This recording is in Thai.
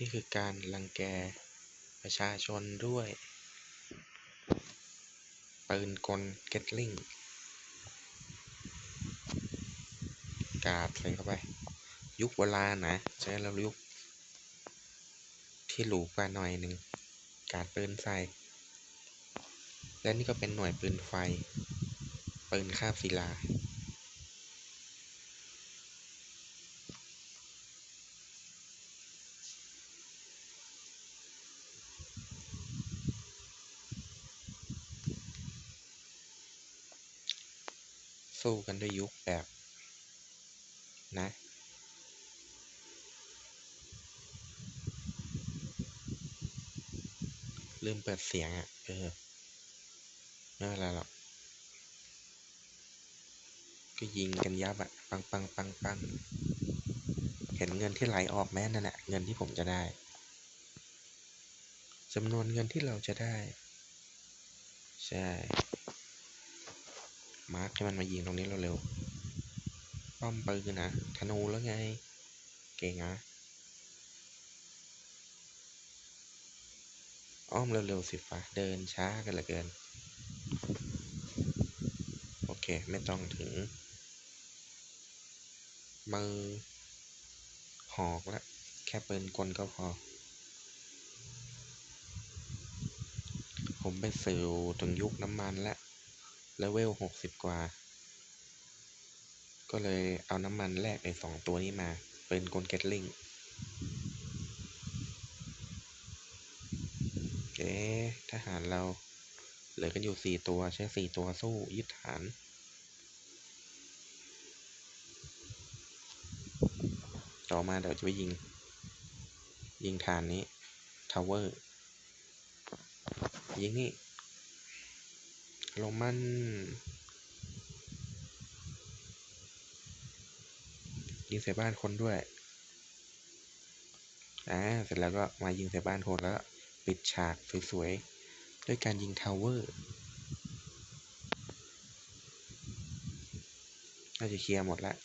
นี่คือการรังแกประชาชนด้วยปืนกลเกตลิงกาดใส่เข้าไป ยุคโบรานะใช้แล้วยุค ที่หรูกว่าหน่อยหนึ่งกาดปืนใส่ และนี่ก็เป็นหน่วยปืนไฟ ปืนคาบศิลา สู้กันด้วยยุคแบบนะลืมเปิดเสียงอะ เออ ไม่เป็นไรหรอก ก็ยิงกันยับอะ ปังปังปังปังเห็นเงินที่ไหลออกแม่นั่นแหละเงินที่ผมจะได้จำนวนเงินที่เราจะได้ ใช่ มาร์คให้มันมายิงตรงนี้เร็วๆ ป้อมปืนนะธนูแล้วไง เก่งอะอ้อมเร็วๆสิฟ้าเดินช้ากันเหลือเกิน โอเค ไม่ต้องถึง มือ หอกแล้วแค่ปืนกลก็พอ ผมไปสื่อถึงยุคน้ำมันแล้ว เลเวลหกสิบกว่า ก็เลยเอาน้ำมันแลกไอ้สองตัวนี้มา เป็นกลเกตลิงเอ๊ะทหารเราเหลือกันอยู่สี่ตัวใช้สี่ตัวสู้ยึดฐาน ต่อมาเดี๋ยวจะไปยิง ยิงฐานนี้ทาวเวอร์ยิงนี่ ลงมัน ยิงใส่บ้านคนด้วย อ่า เสร็จแล้วก็มายิงใส่บ้านคนแล้ว ปิดฉากสวยๆ ด้วยการยิงทาวเวอร์ น่าจะเคลียร์หมดแล้ว